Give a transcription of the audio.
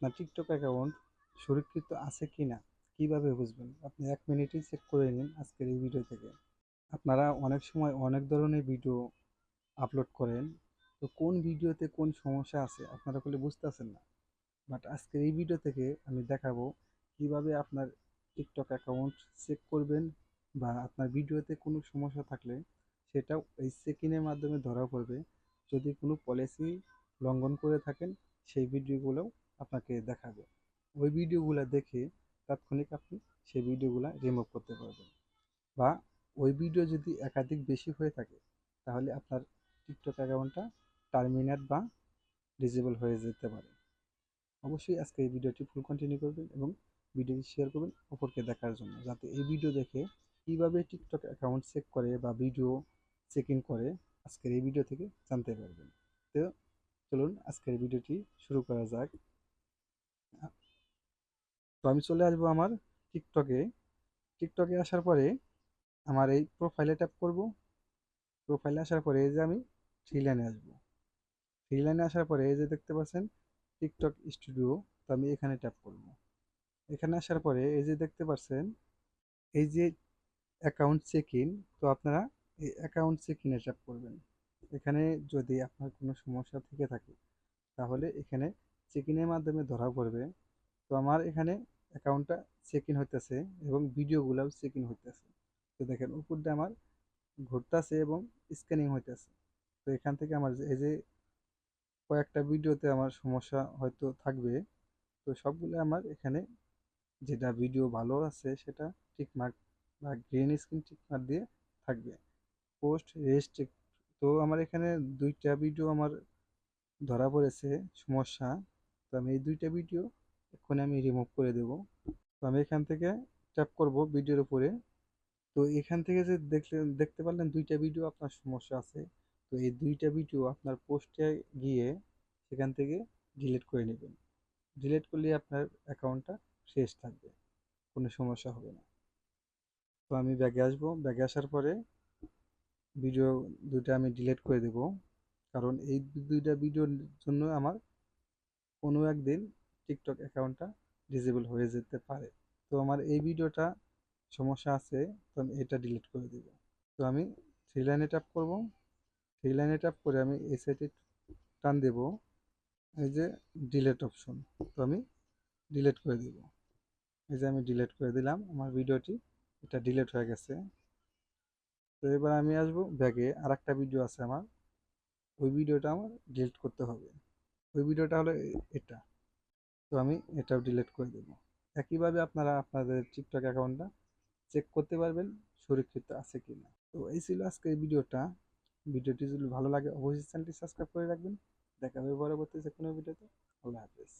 আপনার TikTok account সুরক্ষিত আছে কি না কীভাবে বুঝবেন? আপনি এক মিনিটেই চেক করে নিন আজকের এই ভিডিও থেকে। আপনারা অনেক সময় অনেক ধরনের ভিডিও আপলোড করেন, তো কোন ভিডিওতে কোন সমস্যা আছে আপনারা বলে বুঝতেছেন না। বাট আজকের এই ভিডিও থেকে আমি দেখাবো কীভাবে আপনার টিকটক অ্যাকাউন্ট চেক করবেন বা আপনার ভিডিওতে কোনো সমস্যা থাকলে সেটাও এই চেকিংয়ের মাধ্যমে ধরা পড়বে। যদি কোনো পলিসি লঙ্ঘন করে থাকেন, সেই ভিডিওগুলোও আপনাকে দেখাবে। ওই ভিডিওগুলো দেখে তাৎক্ষণিক আপনি সেই ভিডিওগুলো রিমুভ করতে পারবেন। বা ওই ভিডিও যদি একাধিক বেশি হয়ে থাকে, তাহলে আপনার টিকটক অ্যাকাউন্টটা টার্মিনেট বা ডিজেবল হয়ে যেতে পারে। অবশ্যই আজকে এই ভিডিওটি ফুল কন্টিনিউ করবেন এবং ভিডিওটি শেয়ার করবেন অপরকে দেখার জন্য, যাতে এই ভিডিও দেখে কীভাবে টিকটক অ্যাকাউন্ট চেক করে বা ভিডিও চেক ইন করে আজকের এই ভিডিও থেকে জানতে পারবেন। তো চলুন আজকের ভিডিওটি শুরু করা যাক। তো আমি চলে আসব আমার টিকটকে টিকটকে আসার পরে আমার এই প্রোফাইলে ট্যাপ করব। প্রোফাইলে আসার পরে এই যে আমি থ্রি লাইনে আসব। থ্রি লাইনে আসার পরে এই যে দেখতে পাচ্ছেন টিকটক স্টুডিও তো আমি এখানে ট্যাপ করব। এখানে আসার পরে এই যে দেখতে পাচ্ছেন এই যে অ্যাকাউন্ট চেক ইন তো আপনারা এই অ্যাকাউন্ট চেক ইনে ট্যাপ করবেন। এখানে যদি আপনার কোনো সমস্যা থেকে থাকে, তাহলে এখানে চেক ইনের মাধ্যমে ধরা পড়বে। তো আমার এখানে অ্যাকাউন্টটা চেক ইন হইতেছে এবং ভিডিওগুলোও চেক ইন হইতেছে। তো দেখেন, উপরটা আমার ঘুরতেছে এবং স্ক্যানিং হইতেছে। তো এখান থেকে আমার এই যে কয়েকটা ভিডিওতে আমার সমস্যা হয়তো থাকবে। তো সবগুলো আমার এখানে যেটা ভিডিও ভালো আছে সেটা টিকমার্ক বা গ্রিন স্ক্রিন টিকমার্ক দিয়ে থাকবে। পোস্ট রেস্ট্রিক্ট তো আমার এখানে দুইটা ভিডিও আমার ধরা পড়েছে, সমস্যা। তো আমি এই দুইটা ভিডিও এক্ষুনি আমি রিমুভ করে দেব। তো আমি এখান থেকে ট্যাপ করব ভিডিওর উপরে। তো এখান থেকে যে দেখলেন দেখতে পারলেন দুইটা ভিডিও আপনার সমস্যা আছে। তো এই দুইটা ভিডিও আপনার পোস্টে গিয়ে সেখান থেকে ডিলিট করে নেবেন। ডিলিট করলে আপনার অ্যাকাউন্টটা ফ্রেশ থাকবে। কোনো সমস্যা হবে না। তো আমি ব্যাগে আসব। ব্যাগে আসার পরে ভিডিও দুইটা আমি ডিলিট করে দেব। কারণ এই দুইটা ভিডিওর জন্য আমার কোনো একদিন টিকটক অ্যাকাউন্টটা ডিসেবল হয়ে যেতে পারে। তো আমার এই ভিডিওটা সমস্যা আছে, তো আমি এটা ডিলিট করে দেব। তো আমি থ্রি লাইনে ট্যাপ করব। থ্রি লাইনে ট্যাপ করে আমি এই সাইডে টান দেব। এই যে ডিলেট অপশন তো আমি ডিলিট করে দেব। এই যে আমি ডিলিট করে দিলাম, আমার ভিডিওটি এটা ডিলেট হয়ে গেছে। তো এবার আমি আসব ব্যাগে আর একটা ভিডিও আছে আমার। ওই ভিডিওটা আমার ডিলিট করতে হবে। ওই ভিডিওটা হলো এটা। তো আমি এটাও ডিলিট করে দেবো। একইভাবে আপনারা আপনাদের টিকটক অ্যাকাউন্টটা চেক করতে পারবেন, সুরক্ষিত আছে কি না তো এই ছিল আজকের ভিডিওটা। ভিডিওটি যদি ভালো লাগে, অবশ্যই চ্যানেলটি সাবস্ক্রাইব করে রাখবেন। দেখা হবে পরবর্তী যে কোনো ভিডিওতে। আল্লাহ হাফেজ।